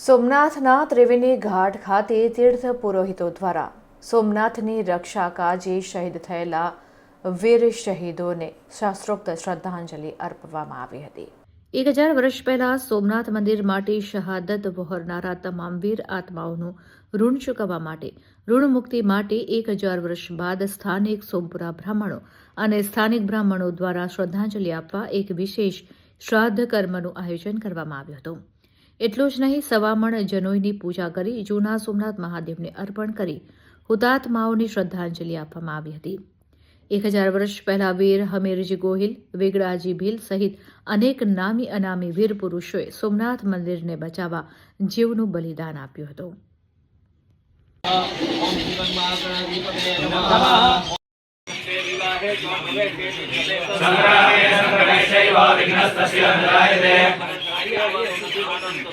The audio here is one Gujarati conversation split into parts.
સોમનાથના ત્રિવેણી ઘાટ ખાતે તીર્થ પુરોહિતો દ્વારા સોમનાથની રક્ષા કાજે શહીદ થયેલા વીર શહીદોને શાસ્ત્રોક્ત શ્રદ્ધાંજલિ અર્પવામાં આવી હતી. એક હજાર વર્ષ પહેલા સોમનાથ મંદિર માટે શહાદત વહોરનારા તમામ વીર આત્માઓનું ઋણ ચૂકવવા માટે, ઋણ મુક્તિ માટે એક હજાર વર્ષ બાદ સ્થાનિક સોમપુરા બ્રાહ્મણો અને સ્થાનિક બ્રાહ્મણો દ્વારા શ્રદ્ધાંજલિ આપવા એક વિશેષ શ્રાદ્ધ કર્મનું આયોજન કરવામાં આવ્યું હતું. એટલું જ નહીં, સવામણ જનોઈની પૂજા કરી, જૂના સોમનાથ મહાદેવને અર્પણ કરી હુતાત્માઓની શ્રદ્ધાંજલિ આપવામાં આવી હતી. એક હજાર વર્ષ પહેલા વીર હમીરજી ગોહિલ, વેગડાજી ભીલ સહિત અનેક નામી અનામી વીર પુરુષોએ સોમનાથ મંદિરને બચાવવા જીવનું બલિદાન આપ્યું હતું. નમઃ સંગ્રામે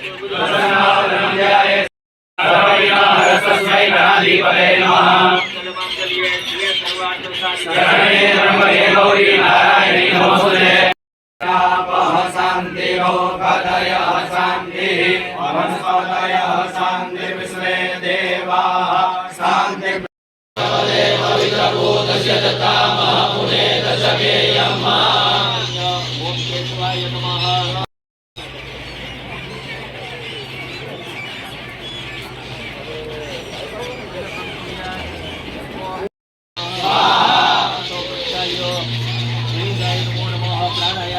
સંકટૈશ્ચૈવ વિઘ્નસ્તસ્ય નરાયતે પ્રસન્નાવધનંજયાય સર્વવિઘ્નહરસ્તસ્मै ગણાધિપતये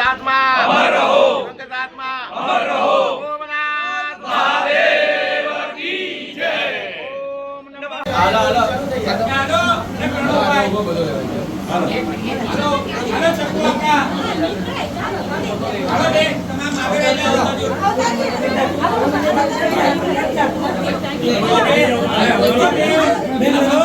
તમામ આગળ Amém.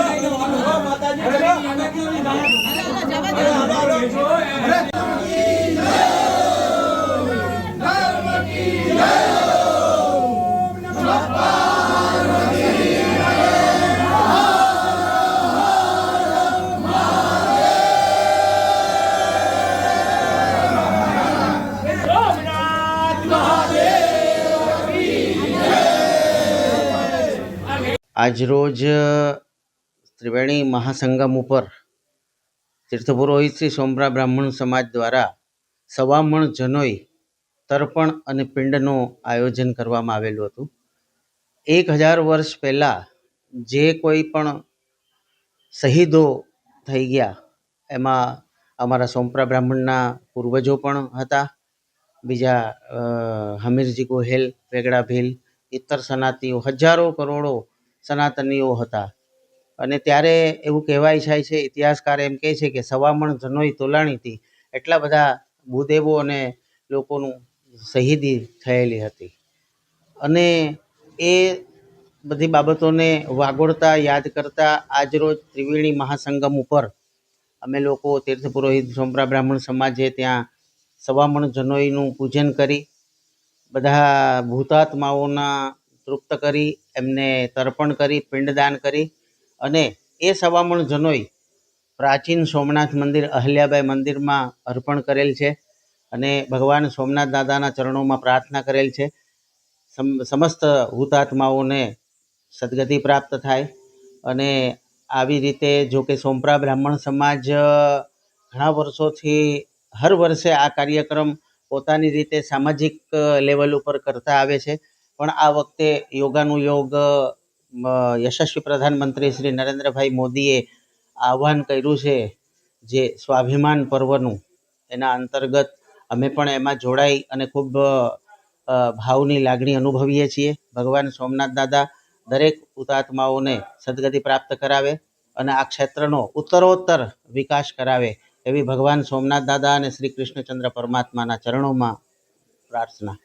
આજરોજ ત્રિવેણી મહાસંગમ ઉપર તીર્થપુરોહિત શ્રી સોમરા બ્રાહ્મણ સમાજ દ્વારા સવામણ જનોઈ તર્પણ અને પિંડનું આયોજન કરવામાં આવેલું હતું. એક હજાર વર્ષ પહેલાં જે કોઈ પણ શહીદો થઈ ગયા, એમાં અમારા સોમપરા બ્રાહ્મણના પૂર્વજો પણ હતા. બીજા હમીરજી ગોહેલ વેગડા ભીલ ઇતર સનાતીઓ, હજારો કરોડો સનાતનીઓ હતા. અને ત્યારે એવું કહેવાય જાય છે, ઇતિહાસકાર એમ કહે છે કે સવામણ જનોઈ તોલાણીથી એટલા બધા ભૂદેવો અને લોકોનું શહીદી થયેલી હતી. અને એ બધી બાબતોને વાગોળતા, યાદ કરતા આજરોજ ત્રિવેણી મહાસંગમ ઉપર અમે લોકો તીર્થ પુરોહિત સોમરા બ્રાહ્મણ સમાજે ત્યાં સવામણ જનોઈનું પૂજન કરી, બધા ભૂતાત્માઓના તૃપ્ત કરી એમને તર્પણ કરી, પિંડદાન કરી અને એ સવામણ જનોઈ પ્રાચીન સોમનાથ મંદિર અહલ્યાબાઈ મંદિરમાં અર્પણ કરેલ છે અને ભગવાન સોમનાથ દાદાના ચરણોમાં પ્રાર્થના કરેલ છે. સમ- સમસ્ત હુતાત્માઓને સદગતિ પ્રાપ્ત થાય અને આવી રીતે જો કે સોમપરા બ્રાહ્મણ સમાજ ઘણા વર્ષોથી હર વર્ષે આ કાર્યક્રમ પોતાની રીતે સામાજિક લેવલ ઉપર કરતા આવે છે. પણ આ વખતે યોગાનુયોગ યોગ યશસ્વી પ્રધાનમંત્રી શ્રી નરેન્દ્રભાઈ મોદીએ આહ્વાન કર્યું છે જે સ્વાભિમાન પર્વનું. એના અંતર્ગત અમે પણ એમાં જોડાઈ અને ખૂબ ભાવની લાગણી અનુભવીએ છીએ. ભગવાન સોમનાથ દાદા દરેક હુતાત્માઓને સદગતિ પ્રાપ્ત કરાવે અને આ ક્ષેત્રનો ઉત્તરોત્તર વિકાસ કરાવે એવી ભગવાન સોમનાથ દાદા અને શ્રી કૃષ્ણચંદ્ર પરમાત્માના ચરણોમાં પ્રાર્થના